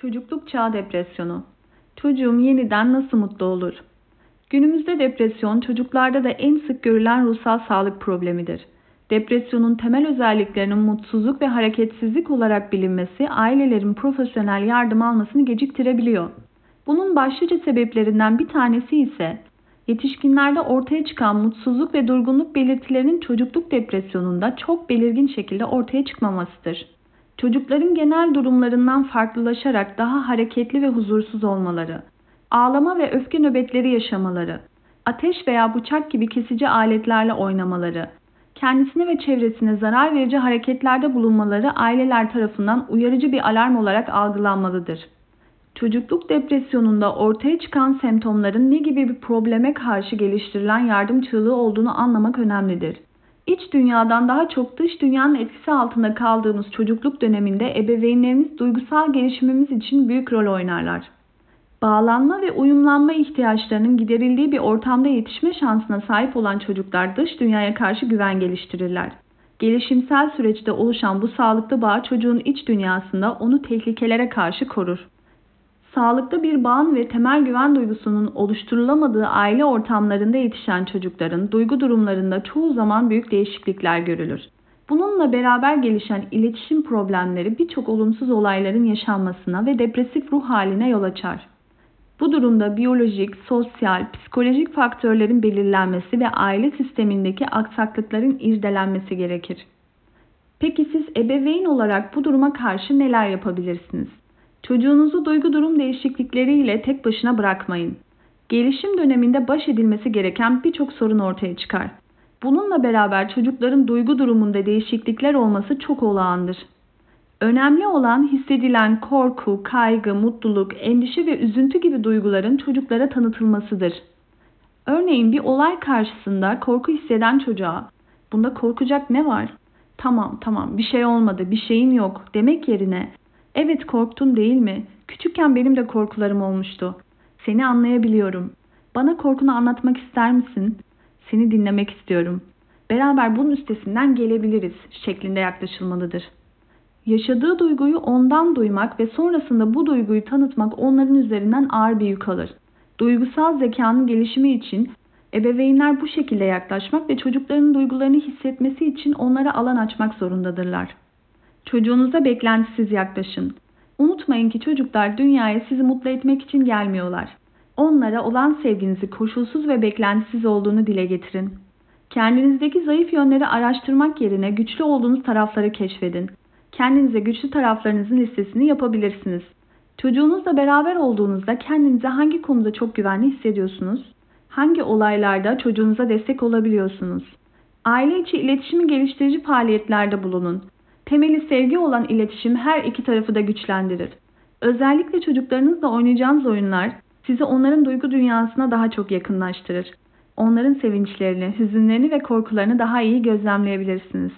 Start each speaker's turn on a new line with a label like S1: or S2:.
S1: Çocukluk çağı depresyonu. Çocuğum yeniden nasıl mutlu olur? Günümüzde depresyon çocuklarda da en sık görülen ruhsal sağlık problemidir. Depresyonun temel özelliklerinin mutsuzluk ve hareketsizlik olarak bilinmesi ailelerin profesyonel yardım almasını geciktirebiliyor. Bunun başlıca sebeplerinden bir tanesi ise yetişkinlerde ortaya çıkan mutsuzluk ve durgunluk belirtilerinin çocukluk depresyonunda çok belirgin şekilde ortaya çıkmamasıdır. Çocukların genel durumlarından farklılaşarak daha hareketli ve huzursuz olmaları, ağlama ve öfke nöbetleri yaşamaları, ateş veya bıçak gibi kesici aletlerle oynamaları, kendisine ve çevresine zarar verici hareketlerde bulunmaları aileler tarafından uyarıcı bir alarm olarak algılanmalıdır. Çocukluk depresyonunda ortaya çıkan semptomların ne gibi bir probleme karşı geliştirilen yardım çığlığı olduğunu anlamak önemlidir. İç dünyadan daha çok dış dünyanın etkisi altında kaldığımız çocukluk döneminde ebeveynlerimiz duygusal gelişimimiz için büyük rol oynarlar. Bağlanma ve uyumlanma ihtiyaçlarının giderildiği bir ortamda yetişme şansına sahip olan çocuklar dış dünyaya karşı güven geliştirirler. Gelişimsel süreçte oluşan bu sağlıklı bağ çocuğun iç dünyasında onu tehlikelere karşı korur. Sağlıklı bir bağın ve temel güven duygusunun oluşturulamadığı aile ortamlarında yetişen çocukların duygu durumlarında çoğu zaman büyük değişiklikler görülür. Bununla beraber gelişen iletişim problemleri birçok olumsuz olayların yaşanmasına ve depresif ruh haline yol açar. Bu durumda biyolojik, sosyal, psikolojik faktörlerin belirlenmesi ve aile sistemindeki aksaklıkların irdelenmesi gerekir. Peki siz ebeveyn olarak bu duruma karşı neler yapabilirsiniz? Çocuğunuzu duygu durum değişiklikleriyle tek başına bırakmayın. Gelişim döneminde baş edilmesi gereken birçok sorun ortaya çıkar. Bununla beraber çocukların duygu durumunda değişiklikler olması çok olağandır. Önemli olan hissedilen korku, kaygı, mutluluk, endişe ve üzüntü gibi duyguların çocuklara tanıtılmasıdır. Örneğin bir olay karşısında korku hisseden çocuğa bunda korkacak ne var? Tamam tamam bir şey olmadı bir şeyin yok demek yerine evet korktun değil mi? Küçükken benim de korkularım olmuştu. Seni anlayabiliyorum. Bana korkunu anlatmak ister misin? Seni dinlemek istiyorum. Beraber bunun üstesinden gelebiliriz şeklinde yaklaşılmalıdır. Yaşadığı duyguyu ondan duymak ve sonrasında bu duyguyu tanıtmak onların üzerinden ağır bir yük alır. Duygusal zekanın gelişimi için ebeveynler bu şekilde yaklaşmak ve çocukların duygularını hissetmesi için onlara alan açmak zorundadırlar. Çocuğunuza beklentisiz yaklaşın. Unutmayın ki çocuklar dünyaya sizi mutlu etmek için gelmiyorlar. Onlara olan sevginizi koşulsuz ve beklentisiz olduğunu dile getirin. Kendinizdeki zayıf yönleri araştırmak yerine güçlü olduğunuz tarafları keşfedin. Kendinize güçlü taraflarınızın listesini yapabilirsiniz. Çocuğunuzla beraber olduğunuzda kendinize hangi konuda çok güvenli hissediyorsunuz? Hangi olaylarda çocuğunuza destek olabiliyorsunuz? Aile içi iletişimi geliştirici faaliyetlerde bulunun. Temeli sevgi olan iletişim her iki tarafı da güçlendirir. Özellikle çocuklarınızla oynayacağınız oyunlar sizi onların duygu dünyasına daha çok yakınlaştırır. Onların sevinçlerini, hüzünlerini ve korkularını daha iyi gözlemleyebilirsiniz.